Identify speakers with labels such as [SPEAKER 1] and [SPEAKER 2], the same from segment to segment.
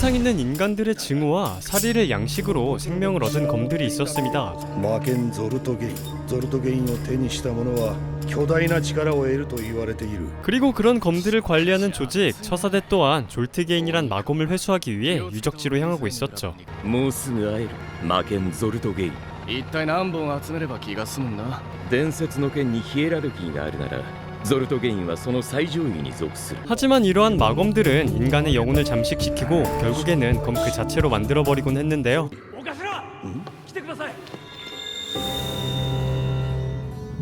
[SPEAKER 1] 세상 있는 인간들의 증오와 살인의 양식으로 생명을 얻은 검들이 있었습니다.
[SPEAKER 2] 魔剣ゾルトゲインゾルトゲインを手にした者は巨大な力を得ると言われている
[SPEAKER 1] 그리고 그런 검들을 관리하는 조직 처사대 또한 졸트게인이란 마검을 회수하기 위해 유적지로 향하고 있었죠.
[SPEAKER 3] もうすぐ会える魔剣ゾルトゲイン
[SPEAKER 4] 一体何本集めれば気が済むんだ
[SPEAKER 3] 伝説の剣にヒエラルキーがあるなら ゾルトゲインはその最上位に属する
[SPEAKER 1] 하지만 이러한 마검들은 인간의 영혼을 잠식시키고 결국에는 검 그 자체로 만들어버리곤 했는데요.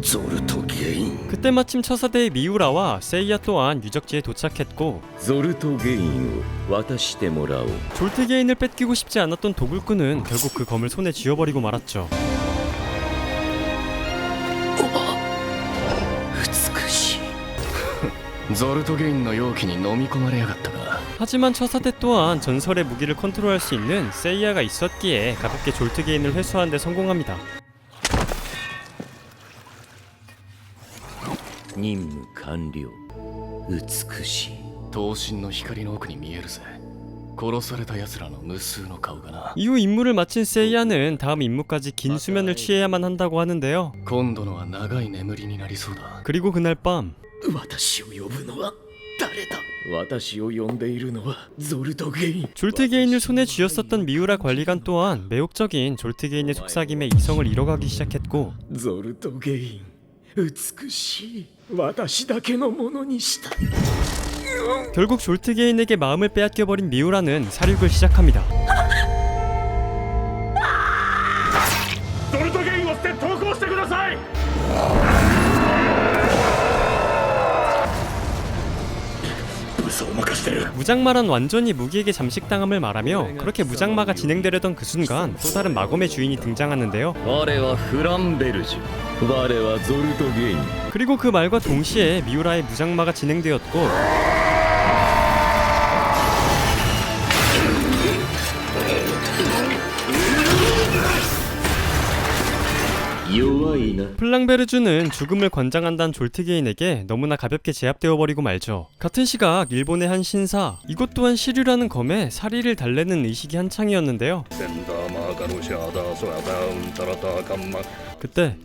[SPEAKER 2] ゾルトゲイン
[SPEAKER 1] 그때 마침 처사대의 미우라와 세이야 또한 유적지에 도착했고
[SPEAKER 3] ゾルトゲインを渡してもらおう
[SPEAKER 1] 졸트게인을 뺏기고 싶지 않았던 도굴꾼은 결국 그 검을 손에 쥐어버리고 말았죠.
[SPEAKER 4] ゾルトゲインの容器に飲み込まれやがったが
[SPEAKER 1] 하지만 처사대 또한 전설의 무기를 컨트롤할 수 있는 세이야가 있었기에 가볍게 졸트게인을 회수하는 데 성공합니다.
[SPEAKER 3] 任務完了美しい
[SPEAKER 4] 刀身の光の奥に見えるぜ殺された奴らの無数の顔がな
[SPEAKER 1] 이후 임무를 마친 세이야는 다음 임무까지 긴 수면을 취해야만 한다고 하는데요.
[SPEAKER 4] 今度のは長い眠りになりそうだ
[SPEAKER 1] 그리고 그날 밤
[SPEAKER 2] 私を呼ぶのは誰だ
[SPEAKER 3] 私を呼んでいるのはゾルトゲイン
[SPEAKER 1] 졸트게인을 손에 쥐었었던 미우라 관리관 또한 매혹적인 졸트게인의 속삭임에 이성을 잃어가기 시작했고
[SPEAKER 3] ゾルトゲイン美しい私だけのものにした
[SPEAKER 1] 결국 졸트게인에게 마음을 빼앗겨버린 미우라는 사륙을 시작합니다.
[SPEAKER 2] ゾルトゲインを捨て投降してください
[SPEAKER 1] 무장마란 완전히 무기에게 잠식당함을 말하며 그렇게 무장마가 진행되려던 그 순간 또 다른 마검의 주인이 등장하는데요. 그리고 그 말과 동시에 미우라의 무장마가 진행되었고 플랑베르주는 죽음을 권장한다는 졸트게인에게 너무나 가볍게 제압되어 버리고 말죠. 같은 시각 일본의 한 신사 이것 또한 시류라는 검에 사리를 달래는 의식이 한창이었는데요. 그때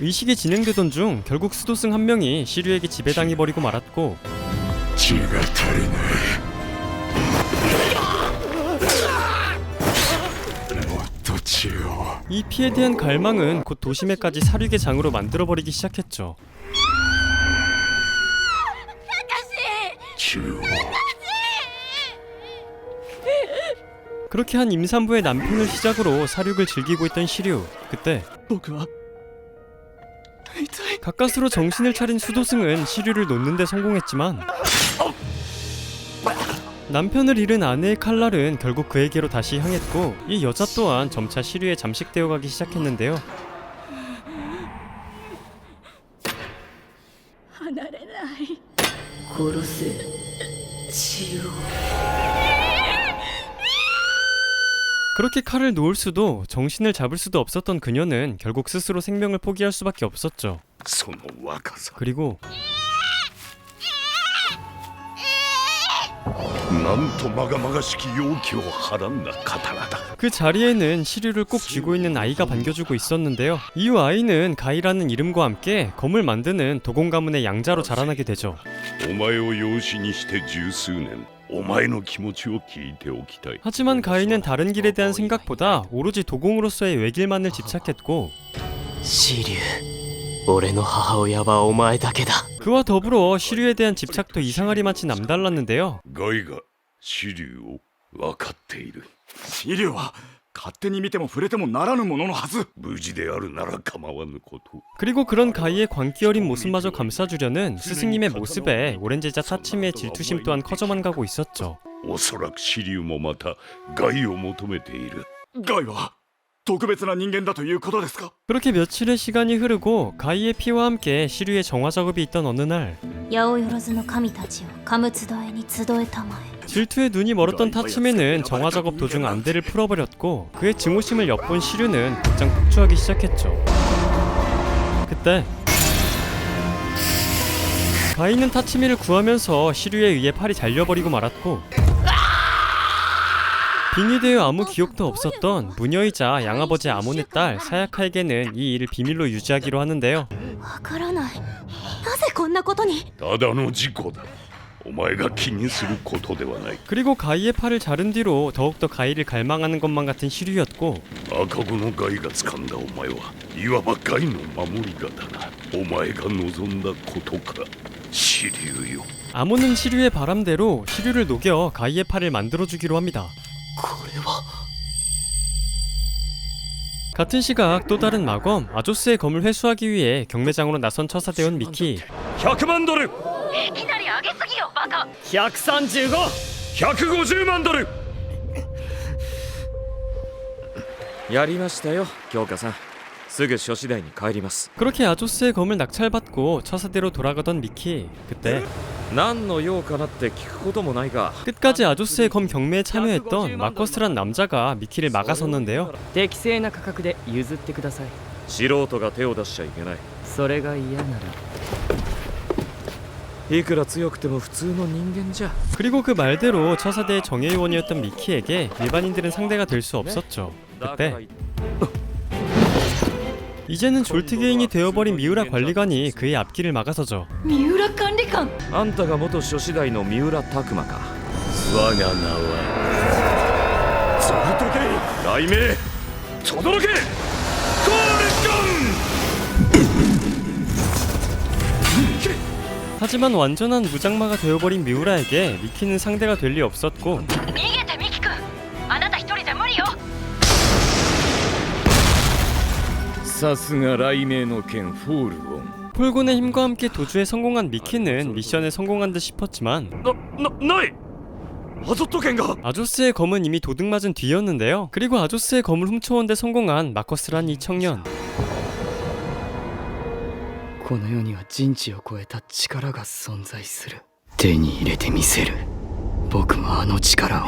[SPEAKER 1] 의식이 진행되던 중 결국 수도승 한 명이 시류에게 지배당해버리고 말았고
[SPEAKER 2] 지가 탈이네
[SPEAKER 1] 이 피에 대한 갈망은 곧 도심에까지 사륙의 장으로 만들어버리기 시작했죠. 그렇게 한 임산부의 남편을 시작으로 사륙을 즐기고 있던 시류. 그때 가까스로 정신을 차린 수도승은 시류를 놓는데 성공했지만 남편을 잃은 아내의 칼날은 결국 그에게로 다시 향했고 이 여자 또한 점차 시류에 잠식되어 가기 시작했는데요.
[SPEAKER 5] 離れない
[SPEAKER 6] 殺せ血を
[SPEAKER 1] 그렇게 칼을 놓을 수도 정신을 잡을 수도 없었던 그녀는 결국 스스로 생명을 포기할 수밖에 없었죠.
[SPEAKER 2] その若さ
[SPEAKER 1] 그리고
[SPEAKER 2] なんとまがまがしき容器をはらんだ刀だ
[SPEAKER 1] 그 자리에는 시류를 꼭 쥐고 있는 아이가 반겨주고 있었는데요. 이후 아이는 가이라는 이름과 함께 검을 만드는 도공 가문의 양자로 자라나게 되죠.
[SPEAKER 2] お前を養子にして十数年お前の気持ちを聞いておきたい
[SPEAKER 1] 하지만 가이는 다른 길에 대한 생각보다 오로지 도공으로서의 외길만을 집착했고
[SPEAKER 7] シリュウ 俺の母親はお前だけだ
[SPEAKER 1] 그와 더불어 시류에 대한 집착도 이상하리만치 남달랐는데요.
[SPEAKER 2] ガイが支流を分かっている
[SPEAKER 8] 資料は勝手に見ても触れてもならぬもののはず
[SPEAKER 2] 無事であるなら構わぬこと
[SPEAKER 1] 그리고 그런 가이의 광기 어린 모습마저 감싸주려는 스승님의 모습에 오렌 제자 타치미의 질투심 또한 커져만 가고 있었죠.
[SPEAKER 2] おそらく支流もまたガイを求めている
[SPEAKER 8] ガイは 特別な人間だということですか
[SPEAKER 1] 그렇게 며칠의 시간이 흐르고 가이의 피와 함께 시류의 정화 작업이 있던 어느 날
[SPEAKER 5] 八百万の神たちをカム集えに集えたまえ
[SPEAKER 1] 질투에 눈이 멀었던 타치미는 정화 작업 도중 안대를 풀어버렸고 그의 증오심을 엿본 시류는 곧장 폭주하기 시작했죠. 그때 가인은 타츠미를 구하면서 시류에 의해 팔이 잘려버리고 말았고 빙이 되어 아무 기억도 없었던 무녀이자 양아버지 아몬의 딸 사야카에게는 이 일을 비밀로 유지하기로 하는데요.
[SPEAKER 9] わからないなぜこんなことに
[SPEAKER 2] ただの事故だお前が気にすることではない
[SPEAKER 1] 그리고 가이의 팔을 자른 뒤로 더욱더 가이를 갈망하는 것만 같은 시류였고
[SPEAKER 2] 赤子のガイが掴んだお前はいわばガイの守り方だお前が望んだことか支流よ
[SPEAKER 1] 아몬은 시류의 바람대로 시류를 녹여 가이의 팔을 만들어주기로 합니다.
[SPEAKER 7] これは
[SPEAKER 1] 같은 시각 또 다른 마검 아조스의 검을 회수하기 위해 경매장으로 나선 처사대원 미키
[SPEAKER 2] 100万ドル
[SPEAKER 9] いきなり上げすぎよバカ
[SPEAKER 2] 150万ドル
[SPEAKER 10] やりましたよ京香さん すぐ諸次第に帰ります
[SPEAKER 1] 그렇게 아조스의 검을 낙찰받고 처사대로 돌아가던 미키 그때
[SPEAKER 10] 何の用かなって聞くこともないが
[SPEAKER 1] 끝까지 아조스의 검 경매에 참여했던 마커스란 남자가 미키를 막아섰는데요
[SPEAKER 11] 適正な価格で譲ってください
[SPEAKER 10] 素人が手を出しちゃいけない
[SPEAKER 11] それが嫌なら
[SPEAKER 10] いくら強くても普通の人間じゃ
[SPEAKER 1] 그리고 그 말대로 처사대의 정예요원이었던 미키에게 일반인들은 상대가 될 수 없었죠
[SPEAKER 10] だから
[SPEAKER 1] 그때 이제는 졸트게인이 되어버린 미우라 관리관이 그의 앞길을 막아서죠.
[SPEAKER 12] 미우라
[SPEAKER 10] 관리관. 안타가 모토 쇼시다의 미우라
[SPEAKER 2] 타쿠마가. 와가 나와. 졸트게인 라이메 조도로게 고리콘.
[SPEAKER 1] 하지만 완전한 무장마가 되어버린 미우라에게 미키는 상대가 될 리 없었고.
[SPEAKER 10] さすが雷鳴の剣フォールゴン
[SPEAKER 1] 폴곤의 힘과 함께 도주에 성공한 미키는 미션에 성공한 듯 싶었지만
[SPEAKER 2] な、な、ないアゾット剣が
[SPEAKER 1] 아조스의 검은 이미 도둑맞은 뒤였는데요. 그리고 아조스의 검을 훔쳐온 데 성공한 마커스란 이 청년.
[SPEAKER 11] この世には人知を超えた力が存在する手に入れてみせる僕もあの力を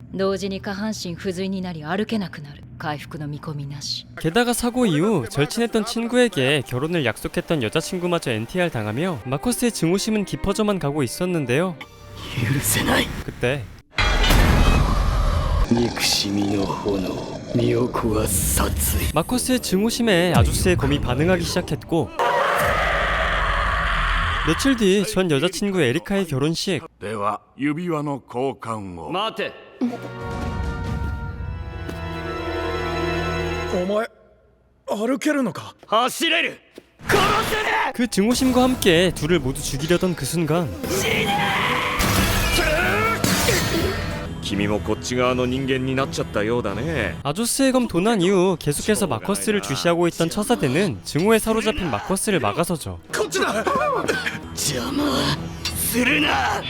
[SPEAKER 12] 同時に下半身不随になり歩けなくなる回復の見込みなし
[SPEAKER 1] 게다가 사고 이후 절친했던 친구에게 결혼을 약속했던 여자친구마저 NTR 당하며 마커스의 증오심은 깊어져만 가고 있었는데요.
[SPEAKER 11] 許せない
[SPEAKER 1] 그때
[SPEAKER 11] 憎しみの炎身を壊す殺意
[SPEAKER 1] 마커스의 증오심에 아조스의 검이 반응하기 시작했고 며칠 뒤 전 여자친구 에리카의 결혼식
[SPEAKER 13] では指輪の交換を
[SPEAKER 11] 待て
[SPEAKER 14] お前歩けるのか
[SPEAKER 11] 走れる
[SPEAKER 1] 그 증오심과 함께 둘을 모두 죽이려던 그 순간
[SPEAKER 10] 君もこっち側の人間になっちゃったようだね
[SPEAKER 1] 아조스의 검 도난 이후 계속해서 마커스를 주시하고 있던 처사대는 증오에 사로잡힌 마커스를 막아서죠
[SPEAKER 14] こっちだ
[SPEAKER 11] 邪魔するな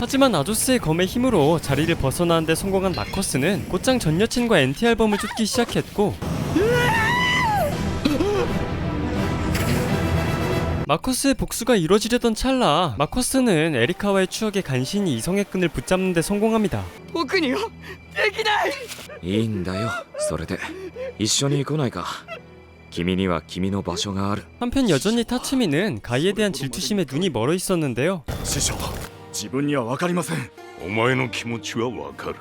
[SPEAKER 1] 하지만 아조스의 검의 힘으로 자리를 벗어나는 데 성공한 마커스는 곧장 전 여친과 NT 앨범을 쫓기 시작했고 마커스의 복수가 이루어지려던 찰나 마커스는 에리카와의 추억에 간신히 이성의 끈을 붙잡는 데 성공합니다
[SPEAKER 11] 僕にはできない
[SPEAKER 10] いいんだよそれで一緒に来ないか君には君の場所がある
[SPEAKER 1] 한편 여전히 타츠미는 가이에 대한 질투심에 눈이 멀어 있었는데요
[SPEAKER 13] 師匠 自分には分かりません
[SPEAKER 2] お前の気持ちはわかる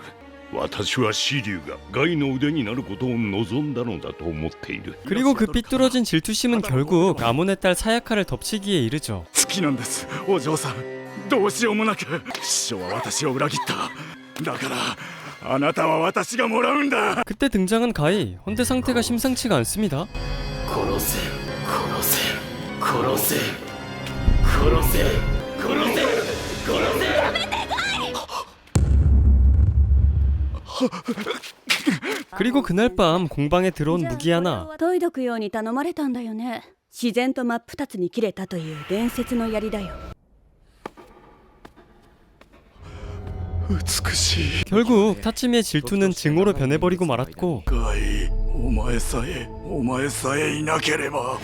[SPEAKER 2] 私はシリュウがガイの腕になることを望んだのだと思っている
[SPEAKER 1] 그리고 그 삐뚤어진 질투심은 결국 아몬의 딸 사야카를 덮치기에 이르죠
[SPEAKER 13] 好きなんですお嬢さんどうしようもなく師匠は私を裏切っただからあなたは私がもらうんだ
[SPEAKER 1] 그때 등장한 가이 헌데 상태가 심상치가 않습니다
[SPEAKER 11] 殺せ殺せ殺せ殺せ
[SPEAKER 1] 그리고 그날 밤 공방에 들어온 무기 하나
[SPEAKER 12] 解いとくように頼まれたんだよね
[SPEAKER 15] 自然と真っ二つに切れたという伝説の槍だよ
[SPEAKER 13] 美しい
[SPEAKER 1] 결국 타츠미의 질투는 증오로 변해버리고 말았고
[SPEAKER 13] かいお前さえお前さえいなければ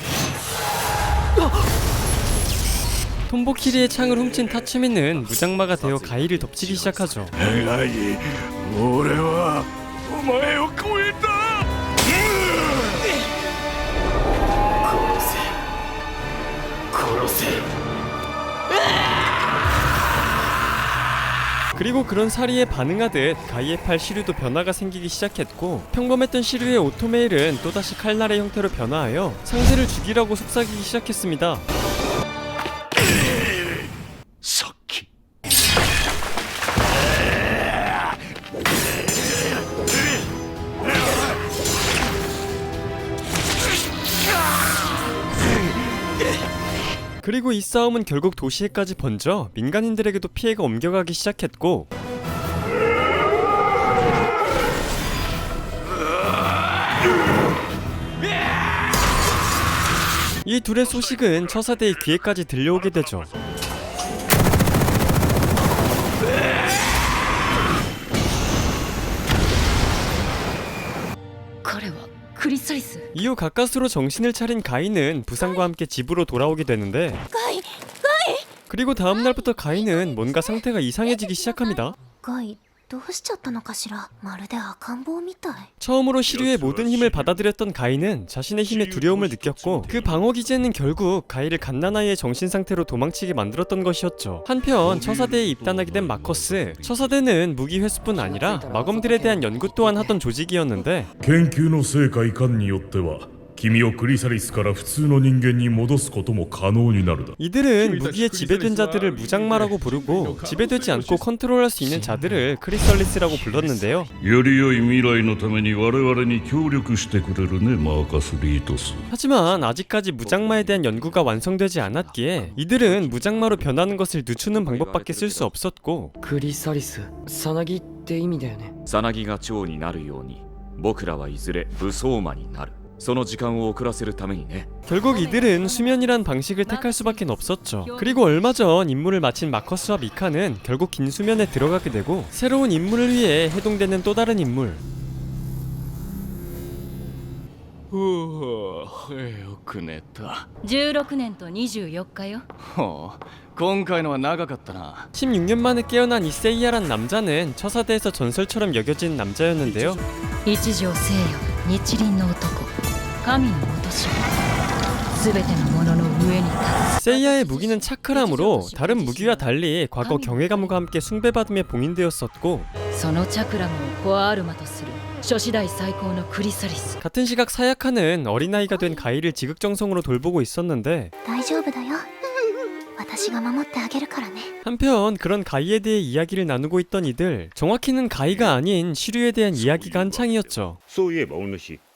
[SPEAKER 1] 톰보키리의 창을 훔친 타츠미는 무장마가 되어 가이를 덮치기 시작하죠.
[SPEAKER 13] 가이, 올해와 오마에
[SPEAKER 7] 오코이다.
[SPEAKER 1] 그리고 그런 사리에 반응하듯 가이의 팔 시류도 변화가 생기기 시작했고 평범했던 시류의 오토메일은 또다시 칼날의 형태로 변화하여 상대를 죽이라고 속삭이기 시작했습니다. 그리고 이 싸움은 결국 도시에까지 번져 민간인들에게도 피해가 옮겨가기 시작했고 이 둘의 소식은 처사대의 귀에까지 들려오게 되죠. 이후 가까스로 정신을 차린 가인은 부상과 함께 집으로 돌아오게 되는데 그리고 다음날부터 가인은 뭔가 상태가 이상해지기 시작합니다.
[SPEAKER 9] 거의 どうしちゃったのかしらまるで赤ん坊みたい
[SPEAKER 1] 처음으로 시류의 모든 힘을 받아들였던 가인은 자신의 힘에 두려움을 느꼈고 그 방어 기제는 결국 가이를 갓난아이의 정신 상태로 도망치게 만들었던 것이었죠. 한편 처사대에 입단하게 된 마커스, 처사대는 무기 회수뿐 아니라 마검들에 대한 연구 또한 하던 조직이었는데
[SPEAKER 2] 研究の成果いかんによっては 君をクリサリスから普通の人間に戻すことも可能になるだ
[SPEAKER 1] 이들은 무기에 지배된 자들을 무장마라고 부르고 지배되지 않고 컨트롤할 수 있는 자들을 크리설리스라고 불렀는데요.
[SPEAKER 2] より良い未来のために我々に協力してくれるねマーカス・リートス
[SPEAKER 1] 하지만 아직까지 무장마에 대한 연구가 완성되지 않았기에 이들은 무장마로 변하는 것을 늦추는 방법밖에 쓸 수 없었고
[SPEAKER 11] クリサリスさなぎって意味だよね
[SPEAKER 10] さなぎが蝶になるように僕らはいずれ武装魔になる その時間を遅らせるためにね
[SPEAKER 1] 결국 이들은 수면이란 방식을 택할 수밖에 없었죠. 그리고 얼마 전 임무를 마친 마커스와 미카는 결국 긴 수면에 들어가게 되고 새로운 임무를 위해 해동되는 또 다른 인물
[SPEAKER 4] うわよく寝た
[SPEAKER 12] 16年と24日よ
[SPEAKER 4] ほう今回のは長かったな
[SPEAKER 1] 16년 만에 깨어난 이 세이야란 남자는 처사대에서 전설처럼 여겨진 남자였는데요.
[SPEAKER 12] 一条聖よ日輪の男 神の落とし子全てのものの上に立
[SPEAKER 1] 세이야의 무기는 차크람으로 다른 무기와 달리 과거 경외감과 함께 숭배받음에 봉인되었었고
[SPEAKER 12] つそのチャクラムをコアアルマとする諸子代最高のクリサリス
[SPEAKER 1] 같은 시각 사야카는 어린아이가 된 가이를 지극정성으로 돌보고 있었는데
[SPEAKER 9] 大丈夫だよ私が守ってあげるからね
[SPEAKER 1] 한편 그런 가이에 대해 이야기를 나누고 있던 이들 정확히는 가이가 아닌 시류에 대한 이야기가 한창이었죠
[SPEAKER 14] そういえばお主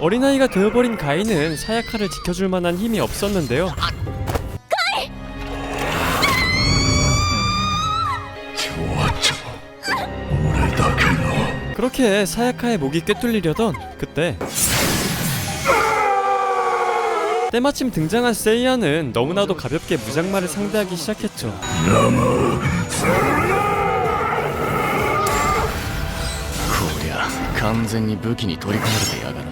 [SPEAKER 1] 어린아이가 되어버린 가인은 사야카를 지켜줄 만한 힘이 없었는데요. 그렇게 사야카의 목이 꿰뚫리려던 그때 때마침 등장한 세이야는 너무나도 가볍게 무장마를 상대하기 시작했죠.
[SPEAKER 4] 완전히 무기에 돌입하려 야가나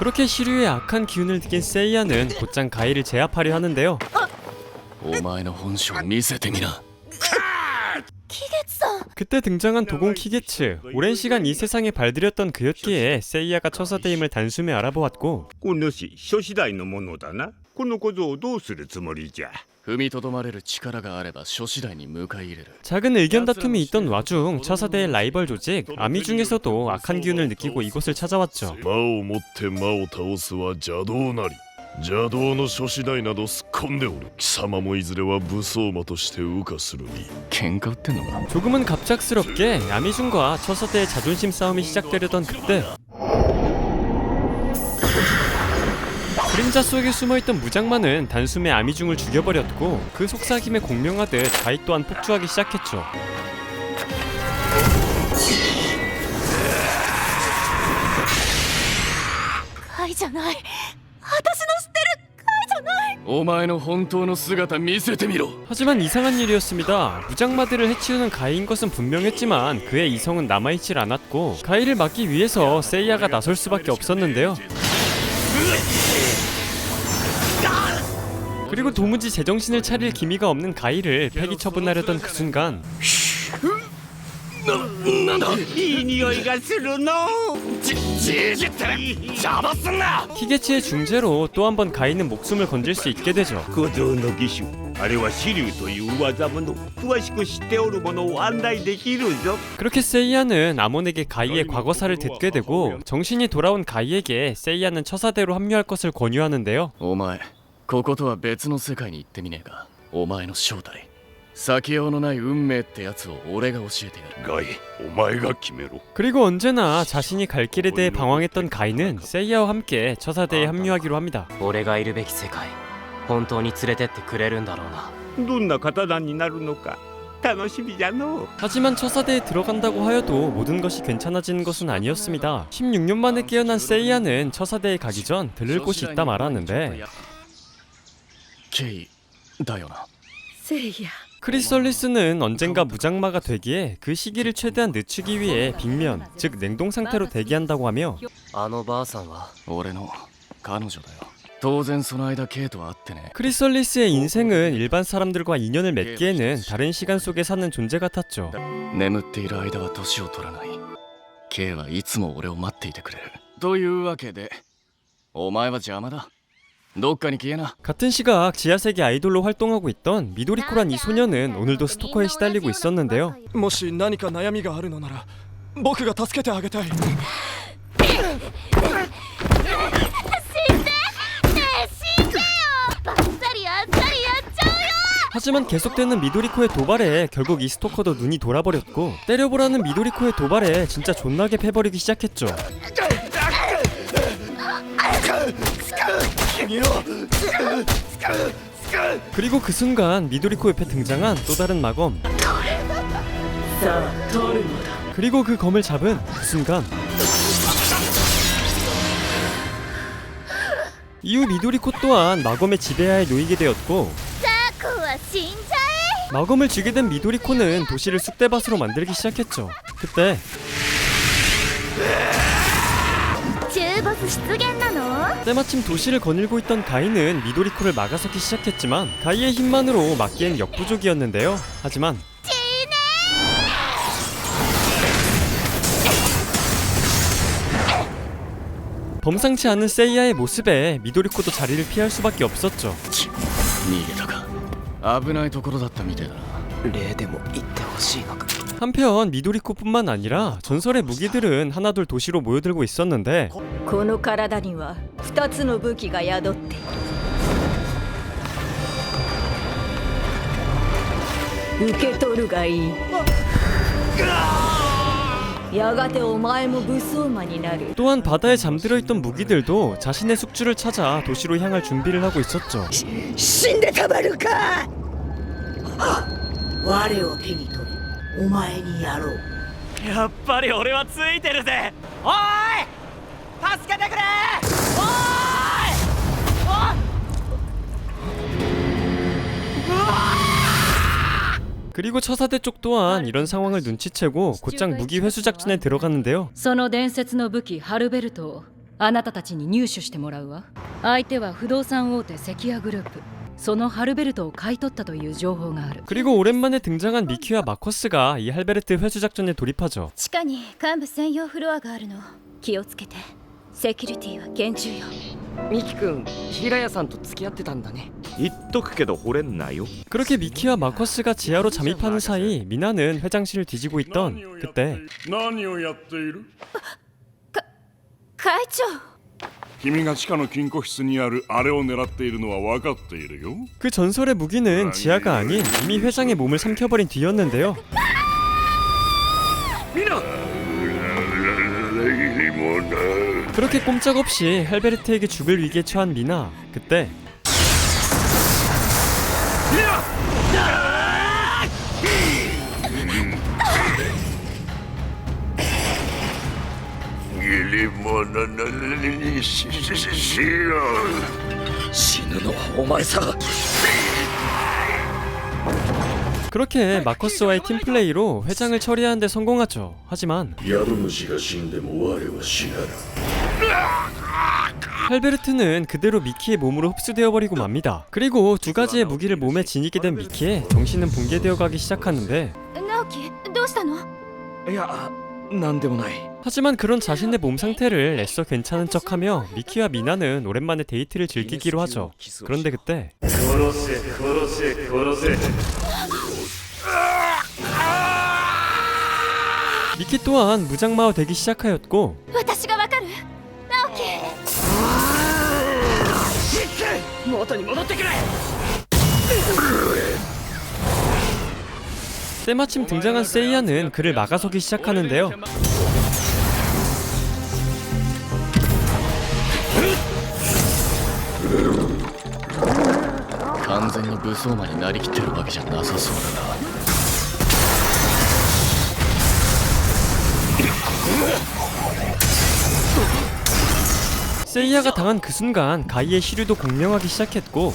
[SPEAKER 1] 그렇게 시류의 악한 기운을 느낀 세이야는 곧장 가이를 제압하려 하는데요.
[SPEAKER 4] お前の本性見せてみな
[SPEAKER 1] 그때 등장한 도공 키게츠 오랜 시간 이 세상에 발들였던 그였기에 세이야가 처사대 힘을 단숨에 알아보았고
[SPEAKER 14] お主諸次第のものだなこの小僧をどうするつもりじゃ
[SPEAKER 4] 踏みとどまれる力があれば諸次第に迎え入れる
[SPEAKER 1] 작은 의견 다툼이 있던 와중 처사대의 라이벌 조직 아미 중에서도 악한 기운을 느끼고 이곳을 찾아왔죠.
[SPEAKER 2] 魔をもって魔を倒すは邪道なり邪道の諸次第などすっ込んでおる貴様もいずれは武装魔として羽化するに
[SPEAKER 4] 喧嘩売ってんのか
[SPEAKER 1] 조금은 갑작스럽게 아미중과 처사대의 자존심 싸움이 시작되려던 그때 그림자 속에 숨어있던 무장마는 단숨에 아미중을 죽여버렸고 그 속삭임에 공명하듯 가이 또한 폭주하기 시작했죠.
[SPEAKER 9] カイじゃない私の知ってるカイじゃない
[SPEAKER 4] お前の本当の姿見せてみろ
[SPEAKER 1] 하지만 이상한 일이었습니다. 무장마들을 해치우는 가이인 것은 분명했지만 그의 이성은 남아있질 않았고 가이를 막기 위해서 세이야가 나설 수밖에 없었는데요. 그리고 도무지 제정신을 차릴 기미가 없는 가이를 폐기 처분하려던 그 순간
[SPEAKER 14] いい匂いがするの
[SPEAKER 4] じじいじって邪魔すんな
[SPEAKER 1] 키게치의 중재로 또 한 번 가이는 목숨을 건질 수 있게 되죠.
[SPEAKER 14] 小僧の義手あれは支流という技物詳しく知っておる者を案内できるぞ
[SPEAKER 1] 그렇게 세이야는 아몬에게 가이의 과거사를 듣게 되고 정신이 돌아온 가이에게 세이야는 처사대로 합류할 것을 권유하는데요.
[SPEAKER 4] お前 こことは別の世界に行ってみねえかお前の正体先用のない運命ってやつを俺が教えてやる
[SPEAKER 2] ガイお前が決めろ
[SPEAKER 1] 그리고 언제나 자신이 갈 길에 대해 방황했던 가이는 세이야와 함께 처사대에 합류하기로 합니다.
[SPEAKER 7] 俺がいるべき世界本当に連れてってくれるんだろうな
[SPEAKER 14] どんな刀になるのか楽しみじゃのう
[SPEAKER 1] 하지만 처사대에 들어간다고 하여도 모든 것이 괜찮아지는 것은 아니었습니다. 16년 만에 깨어난 세이야는 처사대에 가기 전 들를 곳이 있다 말하는데
[SPEAKER 4] ケイだよな
[SPEAKER 15] せいや
[SPEAKER 1] 크리솔리스는 언젠가 무장마가 되기에 그 시기를 최대한 늦추기 위해 빅면, 즉 냉동 상태로 대기한다고 하며
[SPEAKER 7] あのばあさんは
[SPEAKER 4] 俺の彼女だよ当然その間ケイとは会ってね
[SPEAKER 1] 크리솔리스의 인생은 일반 사람들과 인연을 맺기에는 다른 시간 속에 사는 존재 같았죠.
[SPEAKER 4] 眠っている間は年を取らないケイはいつも俺を待っていてくれるというわけでお前は邪魔だ どっかに消えな
[SPEAKER 1] 같은 시각 지하세계 아이돌로 활동하고 있던 미도리코란 이 소녀는 오늘도 스토커에 시달리고 있었는데요.
[SPEAKER 11] もし何か悩みがあるのなら僕が助けてあげたい
[SPEAKER 9] バッサリあっさりやっちゃうよ
[SPEAKER 1] 하지만 계속되는 미도리코의 도발에 결국 이 스토커도 눈이 돌아버렸고 때려보라는 미도리코의 도발에 진짜 존나게 패버리기 시작했죠. 그리고 그 순간 미도리코 옆에 등장한 또 다른 마검. 그리고 그 검을 잡은 그 순간. 이후 미도리코 또한 마검의 지배하에 놓이게 되었고 마검을 쥐게 된 미도리코는 도시를 쑥대밭으로 만들기 시작했죠. 그때
[SPEAKER 9] え中ボス出現なの
[SPEAKER 1] 때마침 도시를 거닐고 있던 가이는 미도리코를 막아서기 시작했지만 가이의 힘만으로 막기엔 역부족이었는데요. 하지만 범상치 않은 세이야의 모습에 미도리코도 자리를 피할 수밖에 없었죠.
[SPEAKER 4] 逃げたか危ないところだったみてえだな
[SPEAKER 7] 礼でも言ってほしいのか
[SPEAKER 1] 한편 미도리코뿐만 아니라 전설의 무기들은 하나둘 도시로 모여들고 있었는데
[SPEAKER 9] この体には2つの武器が宿っている受け取るがいいやがてお前も武装魔になる
[SPEAKER 1] 또한 바다에 잠들어 있던 무기들도 자신의 숙주를 찾아 도시로 향할 준비를 하고 있었죠.
[SPEAKER 15] 死んでたまるか我を手に取れ お前にやろう
[SPEAKER 7] やっぱり俺はついてるぜおい助けてくれおい
[SPEAKER 1] 그리고 처사대 쪽 또한 이런 상황을 눈치채고 곧장 무기 회수 작전에 들어갔는데요.
[SPEAKER 12] その伝説の武器ハルベルトをあなたたちに入手してもらうわ相手は不動産大手関谷グループ そのハルベルトを買い取ったという情報がある
[SPEAKER 1] 그리고 오랜만에 등장한 미키와 마커스가 이 할베르트 회수 작전에 돌입하죠.
[SPEAKER 9] 地下に幹部専用フロアがあるの気をつけてセキュリティは厳重よ
[SPEAKER 11] ミキ君平屋さんと付き合ってたんだね
[SPEAKER 10] 言っとくけど惚れんなよ
[SPEAKER 1] 그렇게 미키와 마커스가 지하로 잠입하는 사이 미나는 회장실을 뒤지고 있던 그때
[SPEAKER 13] 何をやっている
[SPEAKER 9] 会長
[SPEAKER 13] 君が地下の金庫室にあるあれを狙っているのは分かっているよ
[SPEAKER 1] 그 전설의 무기는 지하가 아닌 이미 회장의 몸을 삼켜버린 뒤였는데요.
[SPEAKER 2] レイリモナ
[SPEAKER 1] 그렇게 꼼짝없이 헬베르트에게 죽을 위기에 처한 미나 그때
[SPEAKER 2] リモナにししししよ
[SPEAKER 4] 死ぬのはお前さ
[SPEAKER 1] 그렇게 마커스와의 팀플레이로 회장을 처리하는데 성공하죠. 하지만
[SPEAKER 2] 宿主が死んでも我は死なぬ
[SPEAKER 1] 헬베르트는 그대로 미키의 몸으로 흡수되어 버리고 맙니다. 그리고 두 가지의 무기를 몸에 지니게 된 미키의 정신은 붕괴되어 가기 시작하는데
[SPEAKER 9] 直樹どうしたの
[SPEAKER 4] い 난데모나이.
[SPEAKER 1] 하지만 그런 자신의 몸 상태를 애써 괜찮은 척하며 미키와 미나는 오랜만에 데이트를 즐기기로 하죠. 그런데 그때 미키 또한 무장마오 되기 시작하였고 때마침 등장한 세이야는 그를 막아서기 시작하는데요.
[SPEAKER 4] 完全に武装魔になりきってるわけじゃなさそうだな
[SPEAKER 1] 세이야가 당한 그 순간 가이의 시류도 공명하기 시작했고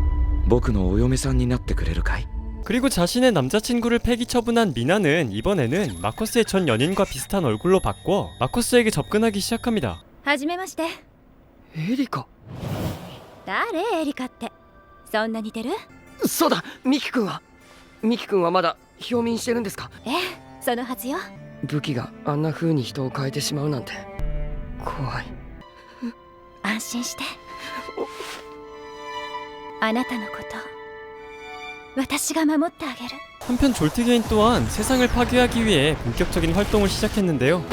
[SPEAKER 10] 僕のお嫁さんになってくれるかい
[SPEAKER 1] 그리고 자신의 남자친구를 폐기 처분한 미나는 이번에는 마커스의 전 연인과 비슷한 얼굴로 바꿔 마커스에게 접근하기 시작합니다.
[SPEAKER 9] はじめまして
[SPEAKER 11] エリカ
[SPEAKER 9] 誰エリカってそんな似てる
[SPEAKER 11] そうだミキ君はミキ君はまだ表明してるんですか
[SPEAKER 9] ええそのはずよ
[SPEAKER 11] 武器があんな風に人を変えてしまうなんて怖い
[SPEAKER 9] 安心して あなたのこと私が守ってあげる
[SPEAKER 1] 한편 졸트게인 또한 세상을 파괴하기 위해 본격적인 활동을 시작했는데요.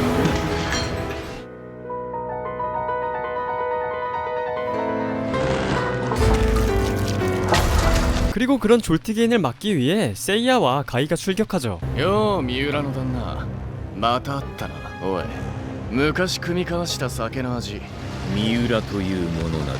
[SPEAKER 1] 그리고 그런 졸트게인을 막기 위해 세이야와 가이가 출격하죠.
[SPEAKER 4] よう三浦の旦那また会ったなおい昔組み交わした酒の味
[SPEAKER 7] 三浦というものなど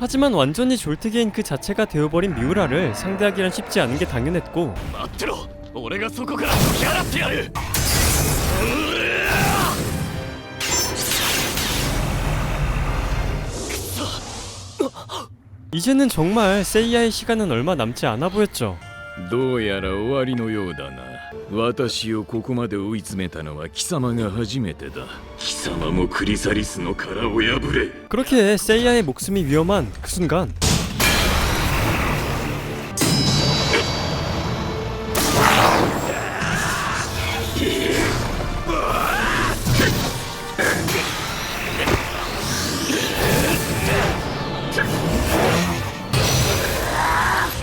[SPEAKER 1] 하지만 완전히 졸트개인 그 자체가 되어버린 미우라를 상대하기란 쉽지 않은 게 당연했고
[SPEAKER 4] 待ってろ俺がそこから解き払ってやる
[SPEAKER 1] 이제는 정말 세이야의 시간은 얼마 남지 않아 보였죠
[SPEAKER 3] どうやら終わりのようだな 私をここまで追い詰めたのは貴様が初めてだ貴様もクリサリスの殻を破れ
[SPEAKER 1] 그렇게 세이야의 목숨이 위험한 그 순간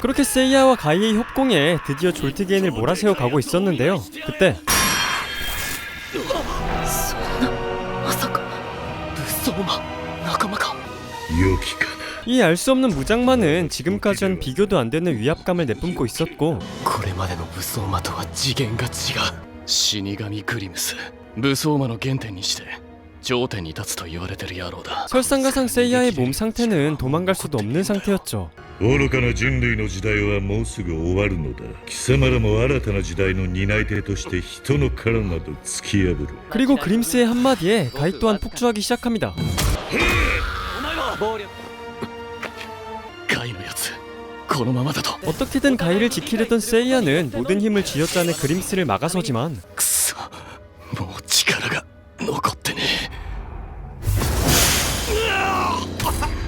[SPEAKER 1] 그렇게 세이야와 가이의 협공에 드디어 졸트게인을 몰아세워 가고 있었는데요. 그때
[SPEAKER 11] まさか武装魔仲間か
[SPEAKER 16] 良きかな
[SPEAKER 1] 이 알 수 없는 무장만은 지금까지는 비교도 안 되는 위압감을 내뿜고 있었고
[SPEAKER 11] これまでの武装魔とは次元が違う
[SPEAKER 4] 死神グリムス武装魔の原点にして 頂点に立つと言われてる野郎だ
[SPEAKER 1] 설상가상 세이야의 몸 상태는 도망갈 수도 없는 상태였죠.
[SPEAKER 16] 愚かな人類の時代はもうすぐ終わるのだ貴様らも新たな時代の担い手として人の殻など突き破る
[SPEAKER 1] 그리고 그림스의 한마디에 가이 또한 폭주하기 시작합니다.
[SPEAKER 4] カイのやつこのままだと
[SPEAKER 1] 어떻게든 가이를 지키려던 세이야는 모든 힘을 쥐어짜내 그림스를 막아서지만
[SPEAKER 4] く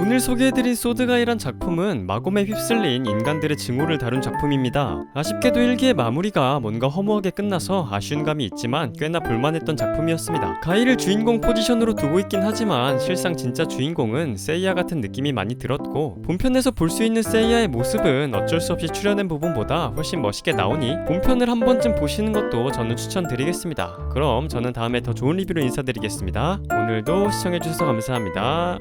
[SPEAKER 1] 오늘 소개해드린 소드가이란 작품은 마검에 휩쓸린 인간들의 증오를 다룬 작품입니다. 아쉽게도 1기의 마무리가 뭔가 허무하게 끝나서 아쉬운 감이 있지만 꽤나 볼만했던 작품이었습니다. 가이를 주인공 포지션으로 두고 있긴 하지만 실상 진짜 주인공은 세이야 같은 느낌이 많이 들었고 본편에서 볼 수 있는 세이야의 모습은 어쩔 수 없이 출연한 부분보다 훨씬 멋있게 나오니 본편을 한 번쯤 보시는 것도 저는 추천드리겠습니다. 그럼 저는 다음에 더 좋은 리뷰로 인사드리겠습니다. 오늘도 시청해주셔서 감사합니다.